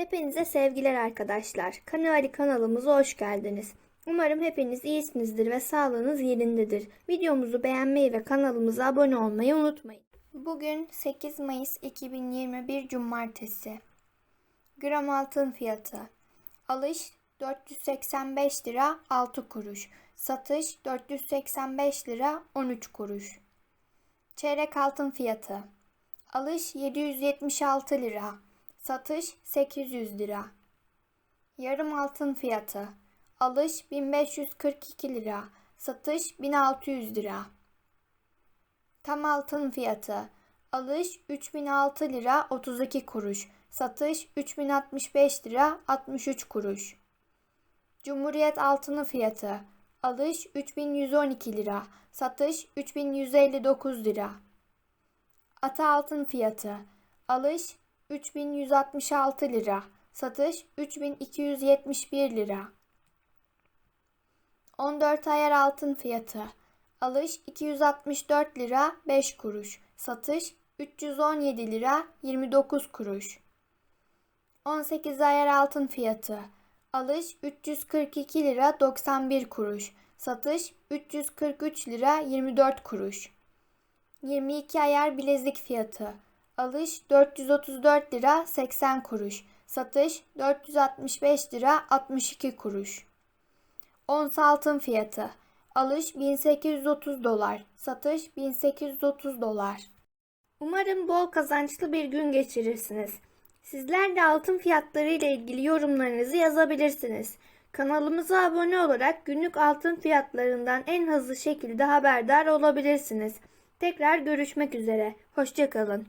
Hepinize sevgiler arkadaşlar. Kanali kanalımıza hoş geldiniz. Umarım hepiniz iyisinizdir ve sağlığınız yerindedir. Videomuzu beğenmeyi ve kanalımıza abone olmayı unutmayın. Bugün 8 Mayıs 2021 Cumartesi. Gram altın fiyatı. Alış 485 lira 6 kuruş. Satış 485 lira 13 kuruş. Çeyrek altın fiyatı. Alış 776 lira. Satış 800 lira. Yarım altın fiyatı. Alış 1542 lira. Satış 1600 lira. Tam altın fiyatı. Alış 3006 lira 32 kuruş. Satış 3065 lira 63 kuruş. Cumhuriyet altını fiyatı. Alış 3112 lira. Satış 3159 lira. Ata altın fiyatı. Alış 3166 lira. Satış 3271 lira. 14 ayar altın fiyatı. Alış 264 lira 5 kuruş. Satış 317 lira 29 kuruş. 18 ayar altın fiyatı. Alış 342 lira 91 kuruş. Satış 343 lira 24 kuruş. 22 ayar bilezik fiyatı. Alış 434 lira 80 kuruş. Satış 465 lira 62 kuruş. Ons altın fiyatı. Alış 1830 dolar. Satış 1830 dolar. Umarım bol kazançlı bir gün geçirirsiniz. Sizler de altın fiyatları ile ilgili yorumlarınızı yazabilirsiniz. Kanalımıza abone olarak günlük altın fiyatlarından en hızlı şekilde haberdar olabilirsiniz. Tekrar görüşmek üzere. Hoşçakalın.